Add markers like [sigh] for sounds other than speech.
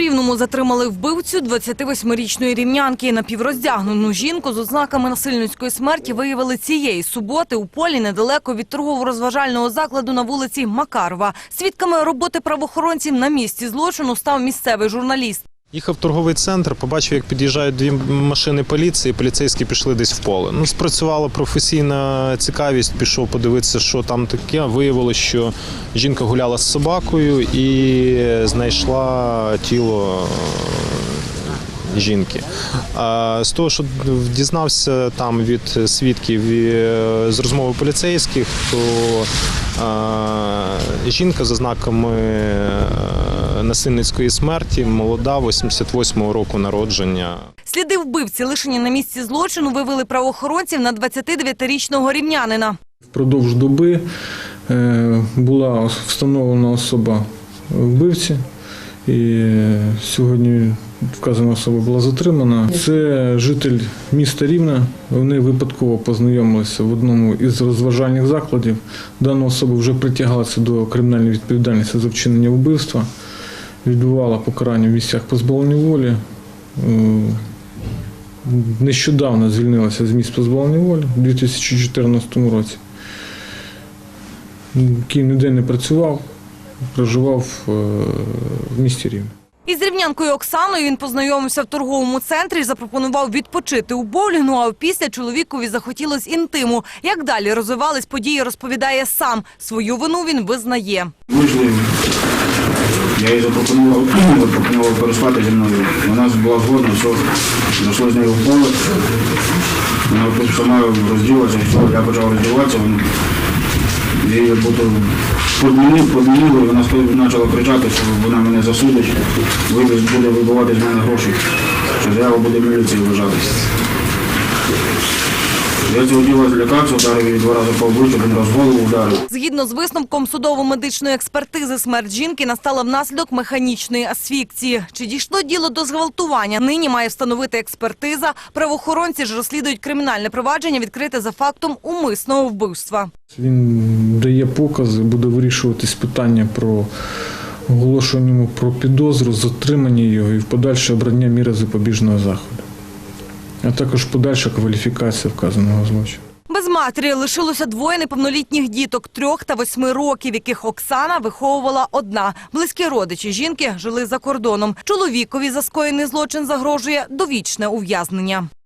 Рівному затримали вбивцю 28-річної рівнянки. Напівроздягнену жінку з ознаками насильницької смерті виявили цієї суботи у полі недалеко від торгово-розважального закладу на вулиці Макарова. Свідками роботи правоохоронців на місці злочину став місцевий журналіст. Їхав в торговий центр, побачив, як під'їжджають дві машини поліції, поліцейські пішли десь в поле. Ну, спрацювала професійна цікавість, пішов подивитися, що там таке. Виявилося, що жінка гуляла з собакою і знайшла тіло е, жінки. А з того, що дізнався там від свідків е, з розмови поліцейських, то е, жінка з ознаками е, насильницької смерті, молода, 88-го року народження. Сліди вбивці, лишені на місці злочину, вивели правоохоронців на 29-річного рівнянина. Впродовж доби е, була встановлена особа вбивці, і сьогодні вказана особа була затримана. Це житель міста Рівна. Вони випадково познайомилися в одному із розважальних закладів. Дана особа вже притягалася до кримінальної відповідальності за вчинення вбивства, відбувала покарання в місцях позбавлення волі. Нещодавно звільнилася з місць позбавлення волі у 2014 році. Який ніде не працював, проживав е, в місті Рівне. Із рівнянкою Оксаною він познайомився в торговому центрі, запропонував відпочити у боулінгу, а після чоловікові захотілось інтиму. Як далі розвивались події, розповідає сам. Свою вину він визнає. Вийшли, я їй запропонував, [clears throat] запропонував переспати зі мною. Вона була згодна, все, зайшли з нею в поле. Вона сама розділася, я почав роздіватися. Він її подмінив, подмінив, і вона почала кричати, що вона мене засудить, вивіз буде вибивати з мене гроші, що заява буде міліції вважати. Я цього діла злякався, ударив її два рази по обличчю, один раз в голову вдарив. Згідно з висновком судово-медичної експертизи, смерть жінки настала внаслідок механічної асфікції. Чи дійшло діло до зґвалтування? Нині має встановити експертиза. Правоохоронці ж розслідують кримінальне провадження, відкрите за фактом умисного вбивства. Він дає покази, буде вирішуватись питання про оголошення йому про підозру, затримання його і в подальше обрання міри запобіжного заходу, а також подальша кваліфікація вказаного злочину. Без матері лишилося двоє неповнолітніх діток трьох та восьми років, яких Оксана виховувала одна. Близькі родичі жінки жили за кордоном. Чоловікові за скоєний злочин загрожує довічне ув'язнення.